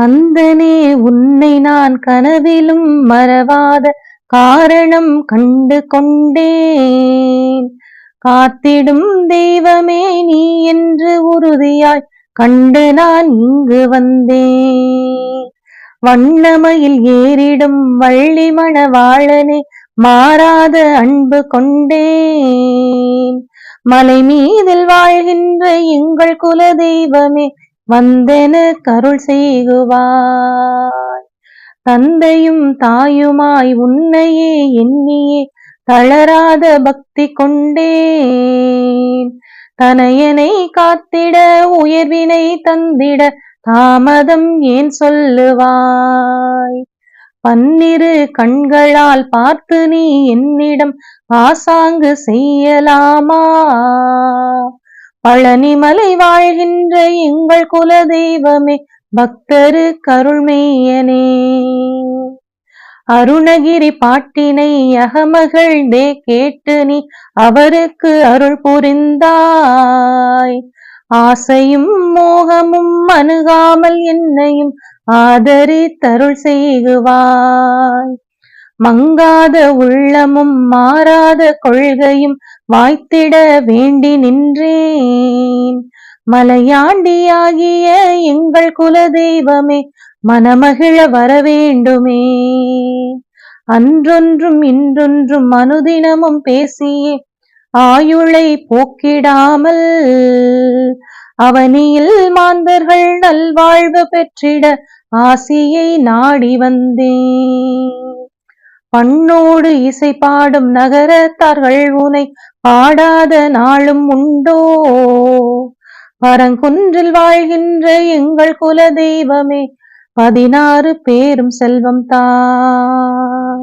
கந்தனே உன்னை நான் கனவிலும் மறவாத காரணம் கண்டு கொண்டேன். காத்திடும் தெய்வமே நீ என்று உறுதியாய் கண்டு நான் இங்கு வந்தேன். வண்ணமையில் ஏறிடும் வள்ளி மணவாளனே மாறாத அன்பு கொண்டேன். மலை மீதில் வாழ்கின்ற எங்கள் குல தெய்வமே வந்தென கருள் செய்குவாய். தந்தையும் தாயுமாய் உன்னையே எண்ணியே தளராத பக்தி கொண்டேன். தனையனை காத்திட உயர்வினை தந்திட தாமதம் ஏன் சொல்லுவாய்? பன்னிரு கண்களால் பார்த்து நீ என்னிடம் பாசாங்கு செய்யலாமா? பழனிமலை வாழ்கின்ற எங்கள் குல தெய்வமே பக்தரு கருள்மெய்யனே அருணகிரி பாட்டினை அகமகள் தே கேட்டு நீ அவருக்கு அருள் புரிந்தாய். ஆசையும் மோகமும் அணுகாமல் என்னையும் ஆதரி தருள் செய்குவாய். மங்காத உள்ளமும் மாறாத கொள்கையும் வாய்த்திட வேண்டி நின்றேன். மலையாண்டியாகிய எங்கள் குல தெய்வமே மனமகிழ வர வேண்டுமே அன்றொன்றும் இன்றொன்றும் அனுதினமும் பேசியே ஆயுளை போக்கிடாமல் அவனியில் மாந்தர்கள் நல்வாழ்வு பெற்றிட ஆசியை நாடி வந்தேன். பண்ணோடு இசை பாடும் நகரத்தார்கள் உனை பாடாத நாளும் உண்டோ? பரங்குன்றில் வாழ்கின்ற எங்கள் குல தெய்வமே பதினாறு பேரும் செல்வம் தான்